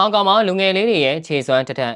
ဟောင်ကောင်မှာလူငယ်လေးတွေရဲ့ခြေစွမ်းတစ်ထက်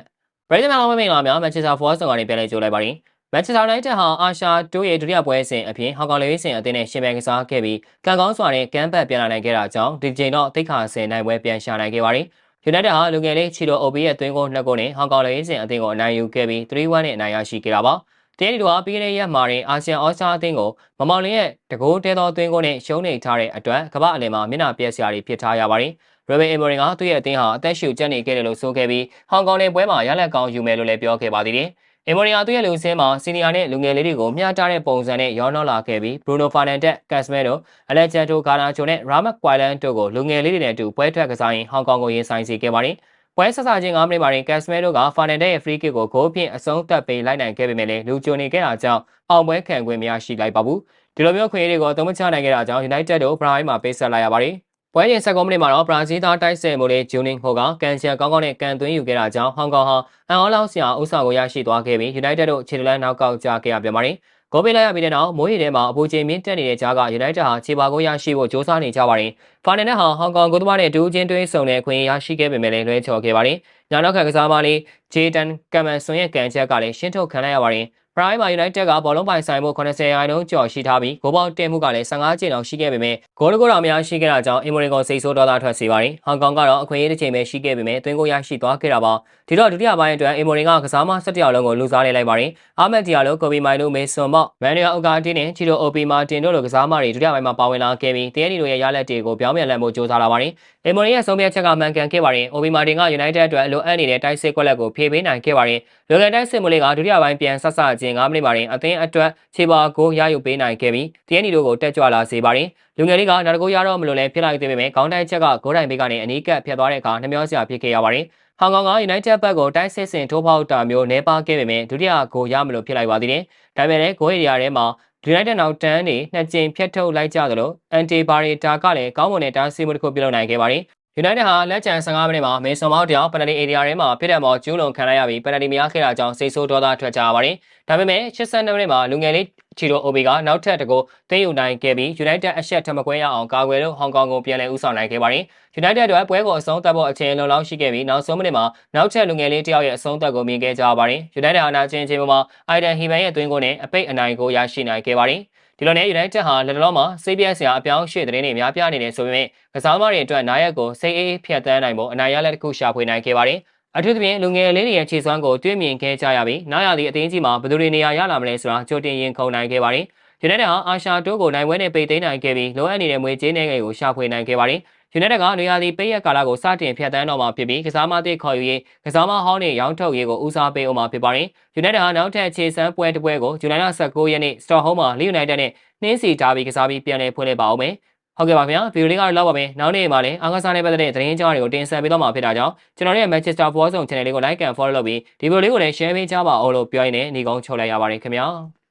ပရိသတ်များမင်္ဂလာများမန်ချက်စတာဖော်ဆောင်ကနေပြန်လည်ကြိုလိုက်ပါရင်မန်ချက်စတာနိုင်တက်ဟာအာရှတိုးရဲ့ဒုတိယပွဲစဉ်အပြင်ဟောင်ကောင်လေးစဉ်အသင်းနဲ့ရှင်ပြိုင်ကစားခဲ့ပြီးကံကောင်းစွာနဲ့ကမ်းပတ်ပြန်လာနိုင်ခဲ့တာကြောင့်ဒီချိန်တော့တိတ်ခါဆင်နိုင်ပွဲပြန်ရှာနိုင်ခဲ့ပါတယ်ယူနိုက်တက်ဟာလူငယ်လေးချီတိုအိုဘီရဲ့သွင်းကိုနှစ်ကိုနဲ့ဟောင်ကောင်လေးစဉ်အသင်းကိုအနိုင်ယူခဲ့ပြီး3-1နဲ့အနိုင်ရရှိခဲ့တာပါ တင်းဒီတို့ဟာပြီးခဲ့တဲ့ရက်မှာတင်အာဆီယံအော်စတာအသင်းကိုမမောင်လင်းရဲ့တကိုးတဲသောသွင်းကိုနဲ့ရှုံးနေထားတဲ့အတွက်ကမ္ဘာအလယ်မှာမျက်နှာပြက်စရာတွေဖြစ်ထားရပါတယ်ရိုဘင်အီမိုရင်ကသူ့ရဲ့အသင်းဟာအသက်ရှူကျက်နေခဲ့တယ်လို့ဆိုခဲ့ပြီးဟောင်ကောင်နယ်ပွဲမှာရလက်ကောင်းယူမယ်လို့လည်းပြောခဲ့ပါသေးတယ်။အီမိုရင်ကသူ့ရဲ့လူစင်းမှာစီနီယာနဲ့လူငယ်လေးတွေကိုမျှတတဲ့ပုံစံနဲ့ရောနှောလာခဲ့ပြီးဘရူနိုဖာနန်ဒက်ကတ်စမဲတို့အလက်ဂျန်တိုဂါနာချိုနဲ့ရာမတ်ကွိုင်လန်တို့ကိုလူငယ်လေးတွေနဲ့အတူပွဲထွက်ကစားရင်ဟောင်ကောင်ကိုရင်ဆိုင်စေခဲ့ပါတယ်။ ပွဲဆက်စားခြင်း9မိနစ်မှာရင်ကတ်စမဲတို့ကဖာနန်ဒက်ရဲ့ free kick ကိုဂိုးဖြင့်အဆုံးသတ်ပေးလိုက်နိုင်ခဲ့ပေမဲ့လည်းလူကြိုနေခဲ့တာကြောင့်အောင်ပွဲခံခွင့်မရရှိလိုက်ပါဘူး။ဒီလိုမျိုးခွင့်ရတွေကိုအသုံးမချနိုင်ခဲ့တာကြောင့် United တို့ Prime မှာပေးဆက်လိုက်ရပါတယ်။ပွဲချိန်7မိနစ်မှာတော့ဘရာဇီးသားတိုက်စစ်မိုးလေးဂျူနင်းဟိုကကန်ချန်ကောင်းကောင်းနဲ့ကန်သွင်းယူခဲ့တာကြောင့်ဟောင်ကောင်ဟာအန်အောလောက်ဆရာဥဆောင်ကိုရရှိသွားခဲ့ပြီး United တို့ခြေလန်းနောက်ကောက်ကြခဲ့ရပြန်ပါတယ်။ ဂိုးပေးလိုက်ရပြီးတဲ့နောက်မိုးရီထဲမှာအပူချိန်မြင့်တက်နေတဲ့ကြားက United ဟာခြေပါကိုရရှိဖို့ကြိုးစားနေကြပါတယ်။ဖာနယ်နဲ့ဟာဟောင်ကောင်ကိုသမားနဲ့ဒူးချင်းတွင်းဆုံတဲ့ခွင့်ရရှိခဲ့ပေမဲ့လည်းလွဲချော်ခဲ့ပါတယ်။ညနောက်ခံကစားမလေးဂျေတန်ကမ်မန်ဆွန်ရဲ့ကန်ချက်ကလည်းရှင်းထုတ်ခံလိုက်ရပါတယ်။ Prime United ကဘောလုံးပိုင်ဆိုင်မှု80ရာခိုင်နှုန်းကျော်ရှိထားပြီးဂိုးပေါင်းတင်မှုကလည်း15ကျင်းလောက်ရှိခဲ့ပေမဲ့ဂိုးတကူတော်များရှိခဲ့တာကြောင့်အီမိုရီကိုစိတ်ဆိုးဒေါသထွက်စေပါတယ်။ဟောင်ကောင်ကတော့အခွင့်အရေးတစ်ချိန်ပဲရှိခဲ့ပေမဲ့သွင်းကိုရရှိသွားခဲ့တာပါ။ဒီတော့ဒုတိယပိုင်းအတွက်အီမိုရီကကစားမ17ယောက်လုံးကိုလူစားနေလိုက်ပါတယ်။အာမက်တီယာလိုကိုဘီမိုင်လိုမေဆွန်မော့မန်နီယာအိုကာတီနဲ့ချီတိုအိုပီမာတင်တို့လိုကစားမတွေဒုတိယပိုင်းမှာပါဝင်လာခဲ့ပြီးတရဲနီတို့ရဲ့ရလက်တွေကိုပြောင်းပြန်လှန်ဖို့ကြိုးစားလာပါတယ်။ အီမိုရီရဲ့ဆုံးဖြတ်ချက်ကမှန်ကန်ခဲ့ပါတယ်။အိုပီမာတင်က United အတွက်လိုအပ်နေတဲ့တိုက်စစ်ကွက်လက်ကိုဖြည့်ပေးနိုင်ခဲ့ပါတယ်။လိုကန်တိုက်စစ်မလေးကဒုတိယပိုင်းပြန်ဆက်ဆခြင်း9မိနစ်မှာတင်အသင်းအတွက်ခြေပါကိုရယူပေးနိုင်ခဲ့ပြီးတရဲနီတို့ကိုတက်ကြွလာစေပါတယ်။လူငယ်လေးကနောက်တကူရတော့မလို့လဲဖြစ်လိုက်သေးပေမဲ့ခေါင်းတိုက်ချက်ကဂိုးတိုင်ဘေးကနေအနီးကပ်ဖြတ်သွားတဲ့အခါနှမျောစရာဖြစ်ခဲ့ရပါတယ်။ဟောင်ကောင်က United ဘက်ကိုတိုက်စစ်စင်ထိုးဖောက်တာမျိုးနေပါခဲ့ပေမဲ့ဒုတိယဂိုးရမလို့ဖြစ်လိုက်ပါသေးတယ်။ဒါပေမဲ့လည်းဂိုးဧရိယာထဲမှာ United နောက်တန်းနေနှစ်ကြိမ်ဖြတ်ထုတ်လိုက်ကြသလို Anti Barreta ကလည်းကောင်းမွန်တဲ့တားဆီးမှုတစ်ခုပြုလုပ်နိုင်ခဲ့ပါတယ်။ United ဟာလက်ချန်15မိနစ်မှာမေဆွန်မောက်တယောက်ပယ်နတီဧရိယာထဲမှာပြစ်ဒဏ်ပေါ်ကျူးလွန်ခံလိုက်ရပြီးပယ်နတီမရခဲ့တာကြောင့်စိတ်ဆိုးဒေါသထွက်ကြရပါတယ်။ဒါပေမဲ့82မိနစ်မှာလူငယ်လေးချီရိုအိုဘီကနောက်ထပ်တကူသိမ်းယူနိုင်ခဲ့ပြီး United အရှက်ထမကွဲရအောင်ကာကွယ်လို့ဟောင်ကောင်ကိုပြန်လည်ဦးဆောင်နိုင်ခဲ့ပါတယ်။ United အတွက်ပွဲကိုအဆုံးသတ်ဖို့အချိန်လုံလောက်ရှိခဲ့ပြီးနောက်ဆုံးမိနစ်မှာနောက်ထပ်လူငယ်လေးတယောက်ရဲ့အဆုံးသတ်ကိုမြင်ခဲ့ကြပါတယ်။ United ဟာနာကျင်ချိန်မှာအိုင်ဒန်ဟီမန်ရဲ့သွင်းကိုနဲ့အပိတ်အနိုင်ကိုရရှိနိုင်ခဲ့ပါတယ်။ဒီလိုနဲ့ United ဟာလက်တော်မှာစိတ်ပြည့်စရာအပြောင်းအရွှေ့သတင်းတွေများပြားနေတယ်ဆိုပေမဲ့ကစားသမားတွေအတွက်နာရက်ကိုစိတ်အေးဖြတ်တန်းနိုင်ဖို့အနိုင်ရလက်တစ်ခုရှာဖွေနိုင်ခဲ့ပါတယ်။ အထူးသဖြင့်လူငယ်လေးတွေရဲ့ခြေစွမ်းကိုတွေ့မြင်ခဲ့ကြရပြီးနောက်ရသည့်အသင်းကြီးမှာဘယ်သူတွေနေရာရလာမလဲဆိုတာကြိုတင်ရင်ခုန်နိုင်ခဲ့ပါတယ်။ United ဟာအာရှတိုးကိုနိုင်ပွဲနဲ့ပိတ်သိမ်းနိုင်ခဲ့ပြီးလိုအပ်နေတဲ့မွေကြေးနယ်ငယ်ကိုရှာဖွေနိုင်ခဲ့ပါတယ်။ United ကနေရာဒီပိတ်ရက်ကာလကိုစတင်ဖြတ်တန်းတော့မှာဖြစ်ပြီးကစားမသစ်ခေါ်ယူရေးကစားမဟောင်းတွေရောင်းထုတ်ရေးကိုဦးစားပေးအောင်မှာဖြစ်ပါတယ်။ United ဟာနောက်ထပ်ခြေစမ်းပွဲတစ်ပွဲကိုဇူလိုင်လ19ရက်နေ့ Stockholm မှာ Leeds United နဲ့နှင်းစီထားပြီးကစားပြီးပြန်လည်ဖွင့်လှစ်ပါအောင်မယ်။ ဟုတ်ကဲ့ပါခင်ဗျာဗီဒီယိုလေးကတော့လောက်ပါမယ်နောက်နေ့မှာလည်းအားကစားနဲ့ပတ်သက်တဲ့သတင်းကြောင်းတွေကိုတင်ဆက်ပေးတော့မှာဖြစ်တာကြောင့်ကျွန်တော်ရဲ့ Manchester Forward Zone Channel လေးကို like and follow လုပ်ပြီးဒီဗီဒီယိုလေးကိုလည်း share ပေးကြပါအောင်လို့ပြောရင်းနဲ့ညီကုန်းချုပ်လိုက်ရပါတယ်ခင်ဗျာ။